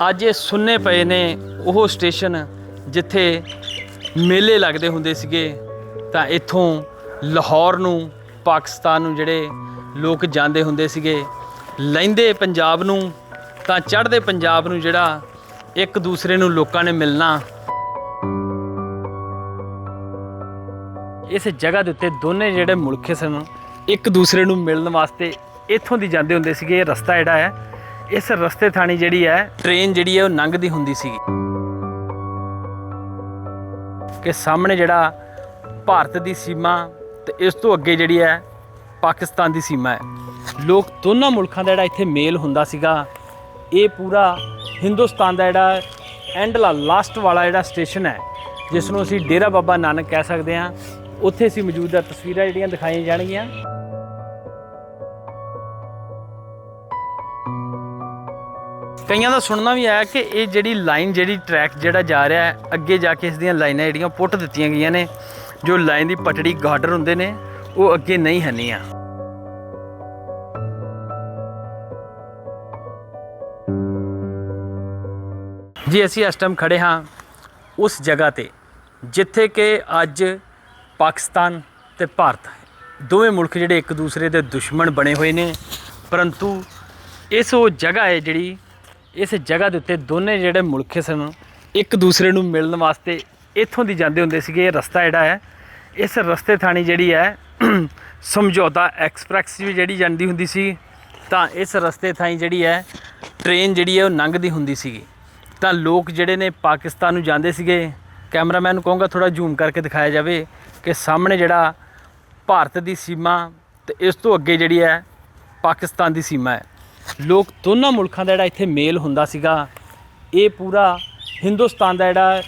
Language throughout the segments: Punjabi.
ਅੱਜ ਇਹ ਸੁੰਨੇ ਪਏ ਨੇ ਉਹ ਸਟੇਸ਼ਨ ਜਿੱਥੇ ਮੇਲੇ ਲੱਗਦੇ ਹੁੰਦੇ ਸੀਗੇ, ਤਾਂ ਇੱਥੋਂ ਲਾਹੌਰ ਨੂੰ, ਪਾਕਿਸਤਾਨ ਨੂੰ ਜਿਹੜੇ ਲੋਕ ਜਾਂਦੇ ਹੁੰਦੇ ਸੀਗੇ, ਲੈਂਦੇ ਪੰਜਾਬ ਨੂੰ, ਤਾਂ ਚੜ੍ਹਦੇ ਪੰਜਾਬ ਨੂੰ ਜਿਹੜਾ ਇੱਕ ਦੂਸਰੇ ਨੂੰ ਲੋਕਾਂ ਨੇ ਮਿਲਣਾ। ਇਸ ਜਗ੍ਹਾ ਦੇ ਉੱਤੇ ਦੋਨੇ ਜਿਹੜੇ ਮੁਲਕ ਸਨ, ਇੱਕ ਦੂਸਰੇ ਨੂੰ ਮਿਲਣ ਵਾਸਤੇ ਇੱਥੋਂ ਦੀ ਜਾਂਦੇ ਹੁੰਦੇ ਸੀਗੇ, ਇਹ ਰਸਤਾ ਜਿਹੜਾ ਹੈ ਇਸ ਰਸਤੇ ਥਾਣੀ ਜਿਹੜੀ ਹੈ, ਟ੍ਰੇਨ ਜਿਹੜੀ ਹੈ ਉਹ ਲੰਘਦੀ ਹੁੰਦੀ ਸੀਗੀ। ਕਿ ਸਾਹਮਣੇ ਜਿਹੜਾ ਭਾਰਤ ਦੀ ਸੀਮਾ ਤੇ ਇਸ ਤੋਂ ਅੱਗੇ ਜਿਹੜੀ ਹੈ, ਪਾਕਿਸਤਾਨ ਦੀ ਸੀਮਾ ਹੈ। ਲੋਕ ਦੋਨਾਂ ਮੁਲਕਾਂ ਦਾ ਜਿਹੜਾ ਇੱਥੇ ਮੇਲ ਹੁੰਦਾ ਸੀਗਾ, ਇਹ ਪੂਰਾ ਹਿੰਦੁਸਤਾਨ ਦਾ ਜਿਹੜਾ ਐਂਡਲਾ ਲਾਸਟ ਵਾਲਾ ਜਿਹੜਾ ਸਟੇਸ਼ਨ ਹੈ, ਜਿਸ ਨੂੰ ਅਸੀਂ ਡੇਰਾ ਬਾਬਾ ਨਾਨਕ ਕਹਿ ਸਕਦੇ ਹਾਂ। ਉੱਥੇ ਅਸੀਂ ਮੌਜੂਦ ਆ ਤਸਵੀਰਾਂ ਜਿਹੜੀਆਂ ਦਿਖਾਈਆਂ ਜਾਣਗੀਆਂ। ਕਈਆਂ ਦਾ ਸੁਣਨਾ ਵੀ ਆਇਆ ਕਿ ਇਹ ਜਿਹੜੀ ਲਾਈਨ, ਜਿਹੜੀ ਟਰੈਕ ਜਿਹੜਾ ਜਾ ਰਿਹਾ ਹੈ, ਅੱਗੇ ਜਾ ਕੇ ਇਸ ਦੀਆਂ ਲਾਈਨਾਂ ਜਿਹੜੀਆਂ ਪੁੱਟ ਦਿੱਤੀਆਂ ਗਈਆਂ ਨੇ, ਜੋ ਲਾਈਨ ਦੀ ਪਟੜੀ ਗਾਰਡਰ ਹੁੰਦੇ ਨੇ, ਉਹ ਅੱਗੇ ਨਹੀਂ ਹਨੀਆਂ। ਜੀ, ਅਸੀਂ ਇਸ ਟਾਈਮ ਖੜੇ ਹਾਂ ਉਸ ਜਗ੍ਹਾ ਤੇ, ਜਿੱਥੇ ਕਿ ਅੱਜ ਪਾਕਿਸਤਾਨ ਤੇ ਭਾਰਤ ਦੋਵੇਂ ਮੁਲਕ ਜਿਹੜੇ ਇੱਕ ਦੂਸਰੇ ਦੇ ਦੁਸ਼ਮਣ ਬਣੇ ਹੋਏ ਨੇ, ਪਰੰਤੂ ਇਸ ਉਹ ਜਗ੍ਹਾ ਹੈ ਜਿਹੜੀ ਇਸ ਜਗ੍ਹਾ ਦੇ ਉੱਤੇ ਦੋਨੇ ਜਿਹੜੇ ਮੁਲਕ ਸਨ, ਇੱਕ ਦੂਸਰੇ ਨੂੰ ਮਿਲਣ ਵਾਸਤੇ ਇੱਥੋਂ ਦੀ ਜਾਂਦੇ ਹੁੰਦੇ ਸੀਗੇ, ਇਹ ਰਸਤਾ ਜਿਹੜਾ ਹੈ, ਇਸ ਰਸਤੇ ਥਾਣੀ ਜਿਹੜੀ ਹੈ, ਸਮਝੌਤਾ ਐਕਸਪ੍ਰੈਸ ਵੀ ਜਿਹੜੀ ਜਾਂਦੀ ਹੁੰਦੀ ਸੀ, ਤਾਂ ਇਸ ਰਸਤੇ ਥਾਈ ਜਿਹੜੀ ਹੈ, ਟ੍ਰੇਨ ਜਿਹੜੀ ਹੈ ਉਹ ਲੰਘਦੀ ਹੁੰਦੀ ਸੀਗੀ। ਤਾਂ ਲੋਕ ਜਿਹੜੇ ਨੇ ਪਾਕਿਸਤਾਨ ਨੂੰ ਜਾਂਦੇ ਸੀਗੇ, ਕੈਮਰਾਮੈਨ ਨੂੰ ਕਹੂੰਗਾ ਥੋੜਾ ਜ਼ੂਮ ਕਰਕੇ ਦਿਖਾਇਆ ਜਾਵੇ ਕਿ ਸਾਹਮਣੇ ਜਿਹੜਾ ਭਾਰਤ ਦੀ ਸੀਮਾ ਤੇ ਇਸ ਤੋਂ ਅੱਗੇ ਜਿਹੜੀ ਹੈ, ਪਾਕਿਸਤਾਨ ਦੀ ਸੀਮਾ ਹੈ। ਲੋਕ ਦੋਨਾਂ ਮੁਲਕਾਂ ਦਾ ਜਿਹੜਾ ਇੱਥੇ ਮੇਲ ਹੁੰਦਾ ਸੀਗਾ, ਇਹ ਪੂਰਾ ਹਿੰਦੁਸਤਾਨ ਦਾ ਜਿਹੜਾ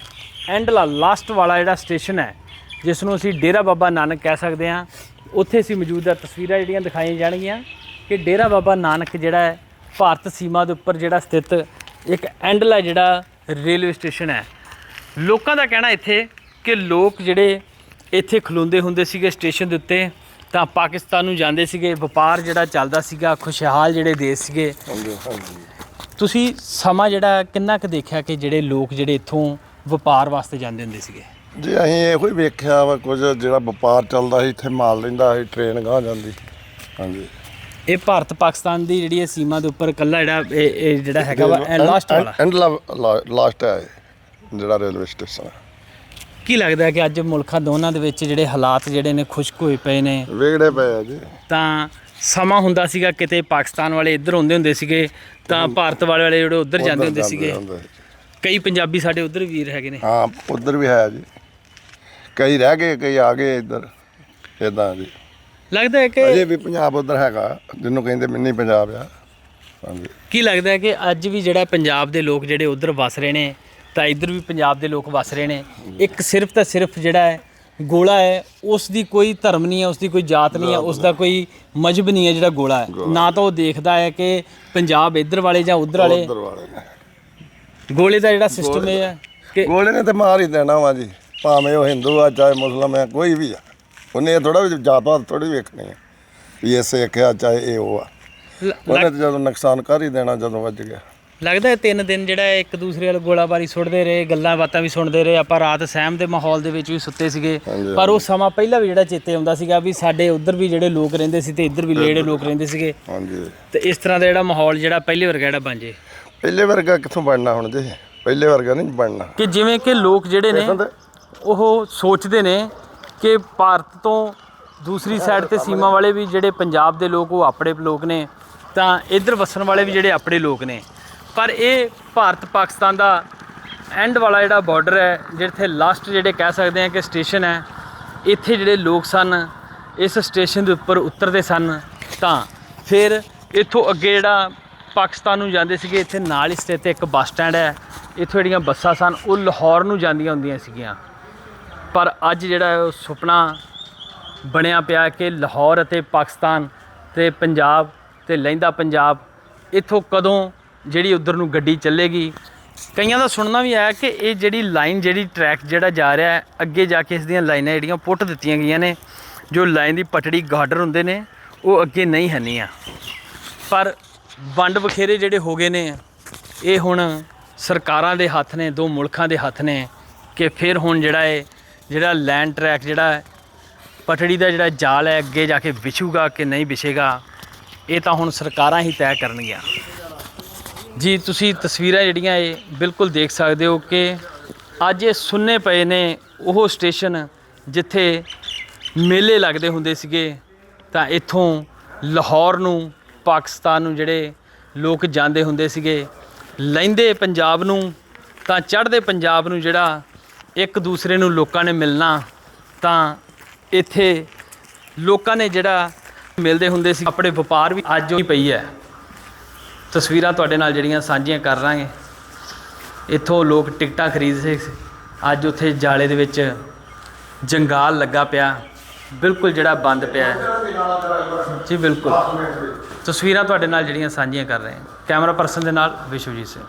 ਐਂਡਲਾ ਲਾਸਟ ਵਾਲਾ ਜਿਹੜਾ ਸਟੇਸ਼ਨ ਹੈ, ਜਿਸ ਨੂੰ ਅਸੀਂ ਡੇਰਾ ਬਾਬਾ ਨਾਨਕ ਕਹਿ ਸਕਦੇ ਹਾਂ। ਉੱਥੇ ਅਸੀਂ ਮੌਜੂਦ ਆ, ਤਸਵੀਰਾਂ ਜਿਹੜੀਆਂ ਦਿਖਾਈਆਂ ਜਾਣਗੀਆਂ ਕਿ ਡੇਰਾ ਬਾਬਾ ਨਾਨਕ ਜਿਹੜਾ ਹੈ, ਭਾਰਤ ਸੀਮਾ ਦੇ ਉੱਪਰ ਜਿਹੜਾ ਸਥਿਤ ਇੱਕ ਐਂਡਲਾ ਜਿਹੜਾ ਰੇਲਵੇ ਸਟੇਸ਼ਨ ਹੈ। ਲੋਕਾਂ ਦਾ ਕਹਿਣਾ ਇੱਥੇ ਕਿ ਲੋਕ ਜਿਹੜੇ ਇੱਥੇ ਖਲੋਂਦੇ ਹੁੰਦੇ ਸੀਗੇ ਸਟੇਸ਼ਨ ਦੇ ਉੱਤੇ ਤਾਂ ਪਾਕਿਸਤਾਨ ਨੂੰ ਜਾਂਦੇ ਸੀਗੇ ਵਪਾਰ ਜਿਹੜਾ ਚੱਲਦਾ ਸੀਗਾ ਖੁਸ਼ਹਾਲ ਜਿਹੜੇ ਦੇਸ਼ ਸੀਗੇ। ਹਾਂਜੀ ਹਾਂਜੀ। ਤੁਸੀਂ ਸਮਾਂ ਜਿਹੜਾ ਕਿੰਨਾ ਕੁ ਦੇਖਿਆ ਕਿ ਜਿਹੜੇ ਲੋਕ ਜਿਹੜੇ ਇੱਥੋਂ ਵਪਾਰ ਵਾਸਤੇ ਜਾਂਦੇ ਹੁੰਦੇ ਸੀਗੇ? ਜੀ ਅਸੀਂ ਇਹੋ ਹੀ ਵੇਖਿਆ ਵਾ ਕੁਝ ਜਿਹੜਾ ਵਪਾਰ ਚੱਲਦਾ ਸੀ ਇੱਥੇ ਮਾਲ ਲੈਂਦਾ ਸੀ ਟ੍ਰੇਨ ਗਾਂ ਜਾਂਦੀ। ਹਾਂਜੀ। ਇਹ ਭਾਰਤ ਪਾਕਿਸਤਾਨ ਦੀ ਜਿਹੜੀ ਇਹ ਸੀਮਾ ਦੇ ਉੱਪਰ ਇਕੱਲਾ ਜਿਹੜਾ ਇਹ ਜਿਹੜਾ ਹੈਗਾ ਵਾ ਲਾਸਟ ਵਾਲਾ। ਐਂਡ ਲਾਸਟ ਹੈ ਜਿਹੜਾ ਰੇਲਵੇ ਸਟੇਸ਼ਨ ਹੈ। ਕੀ ਲੱਗਦਾ ਕਿ ਅੱਜ ਮੁਲਕਾਂ ਦੋਨਾਂ ਦੇ ਵਿੱਚ ਜਿਹੜੇ ਹਾਲਾਤ ਜਿਹੜੇ ਨੇ ਖੁਸ਼ਕ ਹੋਏ ਪਏ ਨੇ? ਵਿਗੜੇ ਪਏ ਆ ਜੀ। ਤਾਂ ਸਮਾਂ ਹੁੰਦਾ ਸੀਗਾ ਕਿਤੇ ਪਾਕਿਸਤਾਨ ਵਾਲੇ ਇੱਧਰ ਹੁੰਦੇ ਹੁੰਦੇ ਸੀਗੇ ਤਾਂ ਭਾਰਤ ਵਾਲੇ ਵਾਲੇ ਜਿਹੜੇ ਉੱਧਰ ਜਾਂਦੇ ਹੁੰਦੇ ਸੀਗੇ। ਕਈ ਪੰਜਾਬੀ ਸਾਡੇ ਉੱਧਰ ਵੀਰ ਹੈਗੇ ਨੇ। ਹਾਂ ਉਧਰ ਵੀ ਹੈ ਜੀ। ਕਈ ਰਹਿ ਗਏ ਕਈ ਆ ਗਏ ਇੱਧਰ ਇਦਾਂ ਜੀ। ਲੱਗਦਾ ਹੈ ਕਿ ਅਜੇ ਵੀ ਪੰਜਾਬ ਉਧਰ ਹੈਗਾ ਜਿਹਨੂੰ ਕਹਿੰਦੇ ਮਿੰਨੀ ਪੰਜਾਬ ਆ। ਹਾਂਜੀ। ਕੀ ਲੱਗਦਾ ਹੈ ਕਿ ਅੱਜ ਵੀ ਜਿਹੜਾ ਪੰਜਾਬ ਦੇ ਲੋਕ ਜਿਹੜੇ ਉੱਧਰ ਵਸ ਰਹੇ ਨੇ ਤਾਂ ਇੱਧਰ ਵੀ ਪੰਜਾਬ ਦੇ ਲੋਕ ਵਸ ਰਹੇ ਨੇ। ਇੱਕ ਸਿਰਫ ਤਾਂ ਸਿਰਫ ਜਿਹੜਾ ਹੈ ਗੋਲਾ ਹੈ ਉਸ ਦੀ ਕੋਈ ਧਰਮ ਨਹੀਂ ਹੈ ਉਸ ਦੀ ਕੋਈ ਜਾਤ ਨਹੀਂ ਹੈ ਉਸ ਦਾ ਕੋਈ ਮਜਹਬ ਨਹੀਂ ਹੈ ਜਿਹੜਾ ਗੋਲਾ ਹੈ। ਨਾ ਤਾਂ ਉਹ ਦੇਖਦਾ ਹੈ ਕਿ ਪੰਜਾਬ ਇੱਧਰ ਵਾਲੇ ਜਾਂ ਉੱਧਰ ਵਾਲੇ ਉਧਰ ਵਾਲੇ ਨੇ। ਗੋਲੇ ਦਾ ਜਿਹੜਾ ਸਿਸਟਮ ਇਹ ਹੈ ਕਿ ਗੋਲੇ ਨੇ ਤੇ ਮਾਰ ਹੀ ਦੇਣਾ ਵਾ ਜੀ। ਭਾਵੇਂ ਉਹ ਹਿੰਦੂ ਆ ਚਾਹੇ ਮੁਸਲਮਾਨ ਆ ਕੋਈ ਵੀ ਆ। ਉਹਨੇ ਥੋੜਾ ਵੀ ਜਾਤਾਂ ਥੋੜੀ ਵੇਖਣੀ ਆ। ਵੀ ਇਹ ਸਿੱਖ ਆ ਚਾਹੇ ਇਹ ਉਹ ਆ। ਲ- ਉਹਨੇ ਤੇ ਜਦੋਂ ਨੁਕਸਾਨ ਕਰ ਹੀ ਦੇਣਾ ਜਦੋਂ ਵੱਜ ਗਿਆ। ਲੱਗਦਾ ਹੈ ਤਿੰਨ ਦਿਨ ਜਿਹੜਾ ਇੱਕ ਦੂਸਰੇ ਵੱਲ ਗੋਲਾਬਾਰੀ ਸੁੱਟਦੇ ਰਹੇ ਗੱਲਾਂ ਬਾਤਾਂ ਵੀ ਸੁਣਦੇ ਰਹੇ ਆਪਾਂ ਰਾਤ ਸਹਿਮ ਦੇ ਮਾਹੌਲ ਦੇ ਵਿੱਚ ਵੀ ਸੁੱਤੇ ਸੀਗੇ। ਪਰ ਉਹ ਸਮਾਂ ਪਹਿਲਾਂ ਵੀ ਜਿਹੜਾ ਚੇਤੇ ਆਉਂਦਾ ਸੀਗਾ ਵੀ ਸਾਡੇ ਉੱਧਰ ਵੀ ਜਿਹੜੇ ਲੋਕ ਰਹਿੰਦੇ ਸੀ ਤੇ ਇੱਧਰ ਵੀ ਜਿਹੜੇ ਲੋਕ ਰਹਿੰਦੇ ਸੀਗੇ। ਹਾਂਜੀ। ਤੇ ਇਸ ਤਰ੍ਹਾਂ ਦਾ ਜਿਹੜਾ ਮਾਹੌਲ ਜਿਹੜਾ ਪਹਿਲੇ ਵਰਗਾ ਜਿਹੜਾ ਬਣ ਜੇ। ਪਹਿਲੇ ਵਰਗਾ ਕਿੱਥੋਂ ਬਣਨਾ ਹੁਣ ਜੀ? ਪਹਿਲੇ ਵਰਗਾ ਨਹੀਂ ਬਣਨਾ। ਕਿ ਜਿਵੇਂ ਕਿ ਲੋਕ ਜਿਹੜੇ ਨੇ ਉਹ ਸੋਚਦੇ ਨੇ ਕਿ ਭਾਰਤ ਤੋਂ ਦੂਸਰੀ ਸਾਈਡ ਤੇ ਸੀਮਾ ਵਾਲੇ ਵੀ ਜਿਹੜੇ ਪੰਜਾਬ ਦੇ ਲੋਕ ਉਹ ਆਪਣੇ ਲੋਕ ਨੇ। ਤਾਂ ਇੱਧਰ ਵਸਣ ਵਾਲੇ ਵੀ ਜਿਹੜੇ ਆਪਣੇ ਲੋਕ ਨੇ। ਪਰ ਇਹ ਭਾਰਤ ਪਾਕਿਸਤਾਨ ਦਾ ਐਂਡ ਵਾਲਾ ਜਿਹੜਾ ਬਾਰਡਰ ਹੈ, ਜਿੱਥੇ ਲਾਸਟ ਜਿਹੜੇ ਕਹਿ ਸਕਦੇ ਆ ਕਿ ਸਟੇਸ਼ਨ ਹੈ, ਇੱਥੇ ਜਿਹੜੇ ਲੋਕ ਸਨ, ਇਸ ਸਟੇਸ਼ਨ ਦੇ ਉੱਪਰ ਉਤਰਦੇ ਸਨ, ਤਾਂ ਫਿਰ ਇੱਥੋਂ ਅੱਗੇ ਜਿਹੜਾ ਪਾਕਿਸਤਾਨ ਨੂੰ ਜਾਂਦੇ ਸੀਗੇ, ਇੱਥੇ ਨਾਲ ਹੀ ਸਥਿਤ ਇੱਕ ਬੱਸ ਸਟੈਂਡ ਹੈ, ਇੱਥੋਂ ਜਿਹੜੀਆਂ ਬੱਸਾਂ ਸਨ, ਉਹ ਲਾਹੌਰ ਨੂੰ ਜਾਂਦੀਆਂ ਹੁੰਦੀਆਂ ਸੀਗੀਆਂ। ਪਰ ਅੱਜ ਜਿਹੜਾ ਉਹ ਸੁਪਨਾ ਬਣਿਆ ਪਿਆ ਕਿ ਲਾਹੌਰ ਅਤੇ ਪਾਕਿਸਤਾਨ ਤੇ ਪੰਜਾਬ ਤੇ ਲਹਿੰਦਾ ਪੰਜਾਬ, ਇੱਥੋਂ ਕਦੋਂ ਜਿਹੜੀ ਉਧਰ ਨੂੰ ਗੱਡੀ ਚੱਲੇਗੀ। ਕਈਆਂ ਦਾ ਸੁਣਨਾ ਵੀ ਆਇਆ ਕਿ ਇਹ ਜਿਹੜੀ ਲਾਈਨ ਜਿਹੜੀ ਟਰੈਕ ਜਿਹੜਾ ਜਾ ਰਿਹਾ ਹੈ, ਅੱਗੇ ਜਾ ਕੇ ਇਸ ਦੀਆਂ ਲਾਈਨਾਂ ਜਿਹੜੀਆਂ ਪੁੱਟ ਦਿੱਤੀਆਂ ਗਈਆਂ ਨੇ, ਜੋ ਲਾਈਨ ਦੀ ਪਟੜੀ ਗਾਰਡਰ ਹੁੰਦੇ ਨੇ, ਉਹ ਅੱਗੇ ਨਹੀਂ ਹਨੀਆਂ। ਪਰ ਵੰਡ ਵਖੇਰੇ ਜਿਹੜੇ ਹੋ ਗਏ ਨੇ, ਇਹ ਹੁਣ ਸਰਕਾਰਾਂ ਦੇ ਹੱਥ ਨੇ, ਦੋ ਮੁਲਕਾਂ ਦੇ ਹੱਥ ਨੇ, ਕਿ ਫਿਰ ਹੁਣ ਜਿਹੜਾ ਹੈ ਜਿਹੜਾ ਲੈਂਡ ਟਰੈਕ ਜਿਹੜਾ ਪਟੜੀ ਦਾ ਜਿਹੜਾ ਜਾਲ ਹੈ, ਅੱਗੇ ਜਾ ਕੇ ਵਿਛੂਗਾ ਕਿ ਨਹੀਂ ਵਿਛੇਗਾ, ਇਹ ਤਾਂ ਹੁਣ ਸਰਕਾਰਾਂ ਹੀ ਤੈਅ ਕਰਨਗੀਆਂ। ਜੀ, ਤੁਸੀਂ ਤਸਵੀਰਾਂ ਜਿਹੜੀਆਂ ਇਹ ਬਿਲਕੁਲ ਦੇਖ ਸਕਦੇ ਹੋ ਕਿ ਅੱਜ ਇਹ ਸੁੰਨੇ ਪਏ ਨੇ ਉਹ ਸਟੇਸ਼ਨ ਜਿੱਥੇ ਮੇਲੇ ਲੱਗਦੇ ਹੁੰਦੇ ਸੀਗੇ। ਤਾਂ ਇੱਥੋਂ ਲਾਹੌਰ ਨੂੰ, ਪਾਕਿਸਤਾਨ ਨੂੰ ਜਿਹੜੇ ਲੋਕ ਜਾਂਦੇ ਹੁੰਦੇ ਸੀਗੇ, ਲੈਂਦੇ ਪੰਜਾਬ ਨੂੰ, ਤਾਂ ਚੜ੍ਹਦੇ ਪੰਜਾਬ ਨੂੰ ਜਿਹੜਾ ਇੱਕ ਦੂਸਰੇ ਨੂੰ ਲੋਕਾਂ ਨੇ ਮਿਲਣਾ, ਤਾਂ ਇੱਥੇ ਲੋਕਾਂ ਨੇ ਜਿਹੜਾ ਮਿਲਦੇ ਹੁੰਦੇ ਸੀ, ਆਪਣੇ ਵਪਾਰ ਵੀ ਅੱਜ ਹੀ ਪਈ ਹੈ। ਤਸਵੀਰਾਂ ਤੁਹਾਡੇ ਨਾਲ ਜਿਹੜੀਆਂ ਸਾਂਝੀਆਂ ਕਰ ਰਾਂਗੇ। ਇੱਥੋਂ ਲੋਕ ਟਿਕਟਾਂ ਖਰੀਦਦੇ ਸੀ। ਅੱਜ ਉੱਥੇ ਜਾਲੇ ਦੇ ਵਿੱਚ ਜੰਗਾਲ ਲੱਗਾ ਪਿਆ। ਬਿਲਕੁਲ ਜਿਹੜਾ ਬੰਦ ਪਿਆ ਜੀ, ਬਿਲਕੁਲ। ਤਸਵੀਰਾਂ ਤੁਹਾਡੇ ਨਾਲ ਜਿਹੜੀਆਂ ਸਾਂਝੀਆਂ ਕਰ ਰਹੇ ਹਾਂ। ਕੈਮਰਾ ਪਰਸਨ ਦੇ ਨਾਲ ਵਿਸ਼ਵਜੀਤ ਸਿੰਘ।